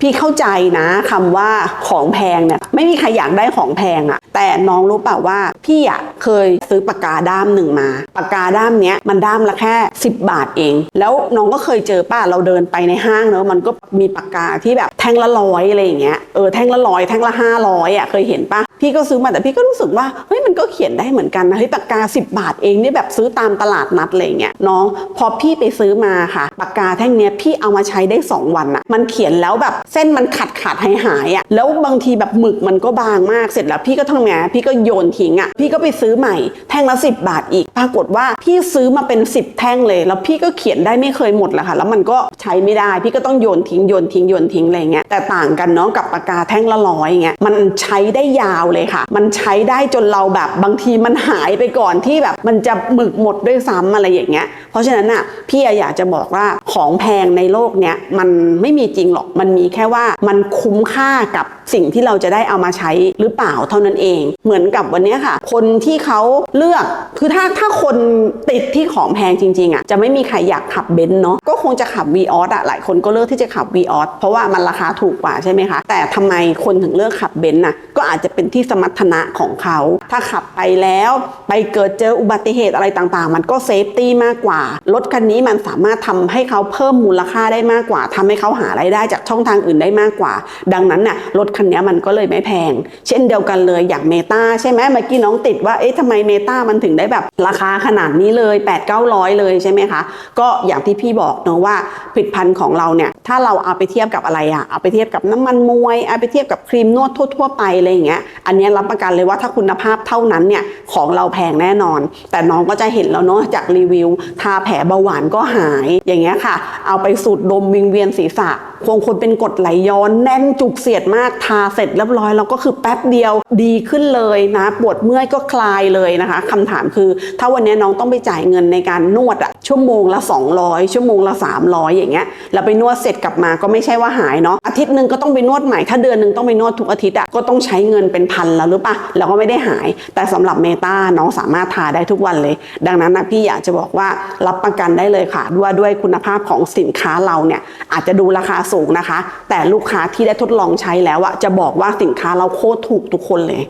พี่เข้าใจนะคำว่าของแพงเนี่ยไม่มีใครอยากได้ของแพงอะแต่น้องรู้เปล่าว่าพี่อะเคยซื้อปากกาด้ามหนึ่งมา ปากกาด้ามเนี้ยมันด้ามละแค่ 10 บาทเอง แล้วน้องก็เคยเจอป้าเราเดินไปในห้างเนอะมันก็มีปากกาที่แบบแท่งละร้อยอะไรอย่างเงี้ยเออแท่งละร้อยแท่งละห้าร้อยอะเคยเห็นปะพี่ก็ซื้อมาแต่พี่ก็รู้สึกว่าเฮ้ยมันก็เขียนได้เหมือนกันนะเฮ้ยปากกา 10 บาทเองนี่แบบซื้อตามตลาดนัดอะไรเงี้ยน้องพอพี่ไปซื้อมาค่ะปากกาแท่งเนี้ยพี่เอามาใช้ได้ 2 วันอะมันเขียนแล้วแบบเส้นมันขาดขาดหายหายอะแล้วบางทีแบบหมึกมันก็บางมากเสร็จแล้วพี่ก็ทำไงพี่ก็โยนทิ้งอะพี่ก็ไปซื้อใหม่ แท่งละ 10 บาทอีก ปรากฏว่าพี่ซื้อมาเป็น 10 แท่งเลย แล้วพี่ก็เขียนได้ไม่เคยหมดแหละค่ะ แล้วมันก็ใช้ไม่ได้ พี่ก็ต้องโยนทิ้งโยนทิ้งโยนทิ้งอะไรเงี้ย แต่ต่างกันเนาะกับปากกาแท่งละร้อยเงี้ย มันใช้ได้ยาวเลยค่ะ มันใช้ได้จนเราแบบบางทีมันหายไปก่อนที่แบบ มันจะหมึกหมดด้วยซ้ำอะไรอย่างเงี้ย เพราะฉะนั้นอะพี่อยากจะบอกว่าของแพงในโลกเนี้ยมันไม่มีจริงหรอก มันมีแค่ว่ามันคุ้มค่ากับสิ่งที่เราจะได้เอามาใช้หรือเปล่าเท่านั้นเอง เหมือนกับวันเนี้ยค่ะคนที่เขาเลือกคือถ้าถ้าคนติดที่ของแพงจริงๆอะจะไม่มีใครอยากขับเบนซ์เนาะก็คงจะขับ v ีออสอะหลายคนก็เลือกที่จะขับ v ีออสเพราะว่ามันราคาถูกกว่าใช่ไหมคะ แต่ทำไมคนถึงเลือกขับเบนซ์น่ะก็อาจจะเป็นที่สมรรถนะของเขา ถ้าขับไปแล้วไปเกิดเจออุบัติเหตุอะไรต่างๆ มันก็เซฟตี้มากกว่ารถคันนี้มันสามารถทำให้เขาเพิ่มมูลค่าได้มากกว่าทำให้เขาหารายได้จากช่องทางอื่นได้มากกว่า ดังนั้นน่ะรถคันนี้มันก็เลยไม่แพง เช่นเดียวกันเลยอย่างเมตาใช่ไหมเมื่อกี้น้ององติดว่าเอ๊ะทำไมเมตามันถึงได้แบบราคาขนาดนี้เลย 8 9 0 0 เลยใช่ไหมคะ ก็อย่างที่พี่บอกเนอะว่าผลิตภัณฑ์ของเราเนี่ยถ้าเราเอาไปเทียบกับอะไรอะเอาไปเทียบกับน้ำมันมวยเอาไปเทียบกับครีมนวดทั่วๆไปอะไรอย่างเงี้ยอันนี้รับประกันเลยว่าถ้าคุณภาพเท่านั้นเนี่ยของเราแพงแน่นอน แต่น้องก็จะเห็นแล้วเนาะจากรีวิว ทาแผลเบาหวานก็หายอย่างเงี้ยค่ะ เอาไปสูดดมวิงเวียนศีรษะคงคนเป็นกดไหลย้อนแน่นจุกเสียดมากทาเสร็จเรียบร้อยแล้วก็คือแป๊บเดียวดีขึ้นเลยนะปวดเมื่อยก็คลายเลยนะคะคำถามคือ ถ้าวันนี้น้องต้องไปจ่ายเงินในการนวดอะชั่วโมงละ 200 ชั่วโมงละ 300 อย่างเงี้ยแล้วไปนวดเสร็จกลับมาก็ไม่ใช่ว่าหายเนาะอาทิตย์หนึ่งก็ต้องไปนวดใหม่ถ้าเดือนหนึ่งต้องไปนวดทุกอาทิตย์อะก็ต้องใช้เงินเป็นพันแล้วหรือปะแล้วก็ไม่ได้หาย แต่สำหรับเมตาน้องสามารถทาได้ทุกวันเลย ดังนั้นนะพี่อยากจะบอกว่ารับประกันได้เลยค่ะว่าด้วยคุณภาพของสินค้าเราเนี่ยอาจจะดูราคาสูงนะคะ แต่ลูกค้าที่ได้ทดลองใช้แล้วอะจะบอกว่าสินค้าเราโคตรถูกทุกคนเลย